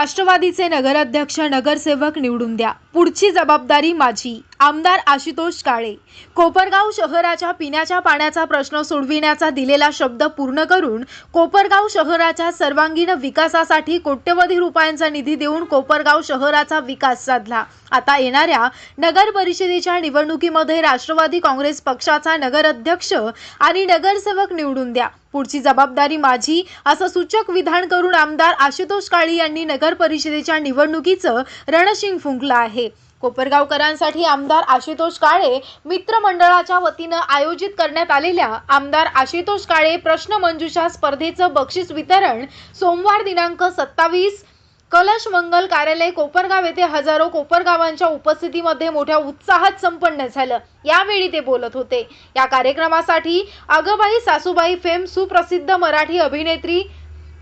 राष्ट्रवादीचे नगराध्यक्ष नगरसेवक निवडून द्या. पुढची जबाबदारी माझी. आमदार आशुतोष काळे. कोपरगाव शहराच्या पिण्याच्या पाण्याचा प्रश्न सोडविण्याचा दिलेला शब्द पूर्ण करून कोपरगाव शहराच्या सर्वांगीण विकासासाठी कोट्यवधी रुपयांचा निधी देऊन कोपरगाव शहराचा विकास साधला. आता येणाऱ्या नगर परिषदेच्या निवडणुकीमध्ये राष्ट्रवादी काँग्रेस पक्षाचा नगराध्यक्ष आणि नगरसेवक निवडून द्या. पुढची जबाबदारी माझी असं सूचक विधान करून आमदार आशुतोष काळी यांनी नगर परिषदेच्या निवडणुकीचं रणशिंग फुंकलं आहे. कोपरगावकरांसाठी आमदार आशुतोष काळे मित्रमंडळाच्या वतीनं आयोजित करण्यात आलेल्या आमदार आशुतोष काळे प्रश्नमंजुषा स्पर्धेचं बक्षीस वितरण सोमवार दिनांक सत्तावीस कलश मंगल कार्यालय कोपरगाव येथे हजारो कोपरगावांच्या उपस्थितीमध्ये मोठ्या उत्साहात संपन्न झालं. यावेळी ते बोलत होते. या कार्यक्रमासाठी अगबाई सासूबाई फेम सुप्रसिद्ध मराठी अभिनेत्री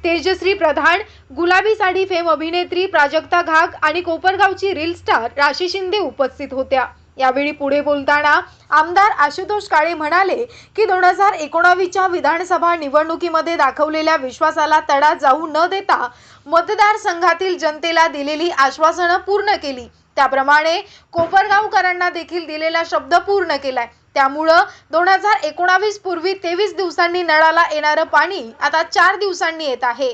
तेजश्री प्रधान गुलाबी साडी फेम अभिनेत्री प्राजक्ता घाग आणि कोपरगावची रील स्टार राशी शिंदे उपस्थित होत्या. यावेळी पुढे बोलताना आमदार आशुतोष काळे म्हणाले की दोन हजार एकोणावीसच्या विधानसभा निवडणुकीमध्ये दाखवलेल्या विश्वासाला तडा जाऊ न देता मतदारसंघातील जनतेला दिलेली आश्वासनं पूर्ण केली. त्याप्रमाणे कोपरगावकरांना देखील दिलेला शब्द पूर्ण केलाय. त्यामुळं दोन हजार एकोणावीस पूर्वी तेवीस दिवसांनी नळाला येणारं पाणी आता चार दिवसांनी येत आहे.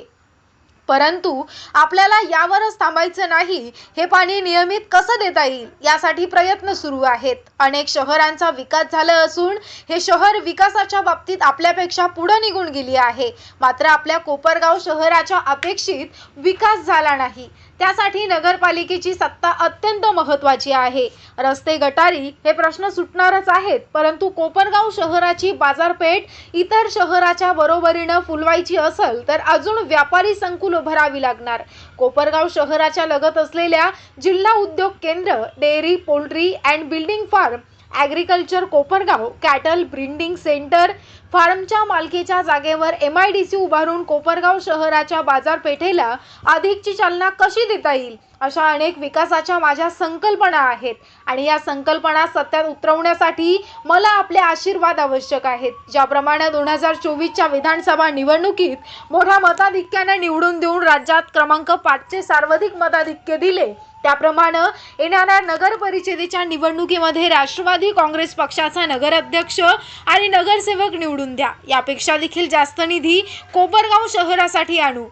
परंतु आपल्याला यावरच थांबायचं नाही हे पाणी नियमित कसं देता येईल यासाठी प्रयत्न सुरू आहेत. अनेक शहरांचा विकास झाला असून हे शहर विकासाच्या बाबतीत आपल्यापेक्षा पुढे निघून गेली आहे. मात्र आपल्या कोपरगाव शहराच्या अपेक्षित विकास झाला नाही. त्यासाठी नगरपालिकेची सत्ता अत्यंत महत्त्वाची आहे. रस्ते गटारी हे प्रश्न सुटणारच आहेत परंतु कोपरगाव शहराची बाजारपेठ इतर शहराच्या बरोबरीनं फुलवायची असेल तर अजून व्यापारी संकुल भरावी लागणार. कोपरगाव शहराच्या लगत असलेल्या जिल्हा उद्योग केंद्र dairy poultry and building farm agriculture Kopargaon cattle breeding centre फार्मच्या मालकीच्या जागेवर एम आय डी सी उभारून कोपरगाव शहराच्या बाजारपेठेला अधिकची चालना कशी देता येईल? अशा अनेक विकासाच्या माझ्या संकल्पना आहेत. आणि या संकल्पना सत्यात उतरवण्यासाठी मला आपले आशीर्वाद आवश्यक आहेत. ज्याप्रमाणे दोन हजार चोवीसच्या विधानसभा निवडणुकीत मोठ्या मताधिक्याने निवडून देऊन राज्यात क्रमांक पाचचे सर्वाधिक मताधिक्य दिले त्याप्रमाणे येणाऱ्या नगर परिषदेच्या निवडणुकीमध्ये राष्ट्रवादी काँग्रेस पक्षाचा नगराध्यक्ष आणि नगरसेवक निवडून द्या. यापेक्षा देखील जास्त निधी कोपरगाव शहरासाठी आणू.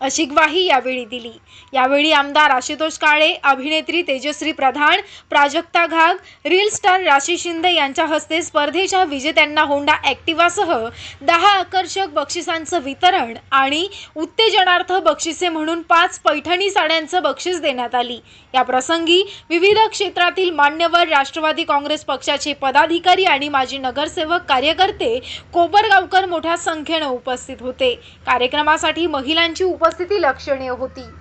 अशी ग्वाही यावेळी दिली. यावेळी आमदार आशुतोष काळे अभिनेत्री तेजश्री प्रधान प्राजक्ता घाग रील स्टार राशी शिंदे यांच्या हस्ते स्पर्धेच्या विजेत्यांना होंडा ॲक्टिवासह दहा आकर्षक बक्षिसांचं वितरण आणि उत्तेजनार्थ बक्षिसे म्हणून पाच पैठणी साड्यांचं बक्षीस देण्यात आली. या प्रसंगी विविध क्षेत्रातील मान्यवर राष्ट्रवादी काँग्रेस पक्षाचे पदाधिकारी आणि माजी नगरसेवक कार्यकर्ते कोपरगावकर मोठ्या संख्येनं उपस्थित होते. कार्यक्रमासाठी महिलांची उप उपस्थिती लक्षणीय होती.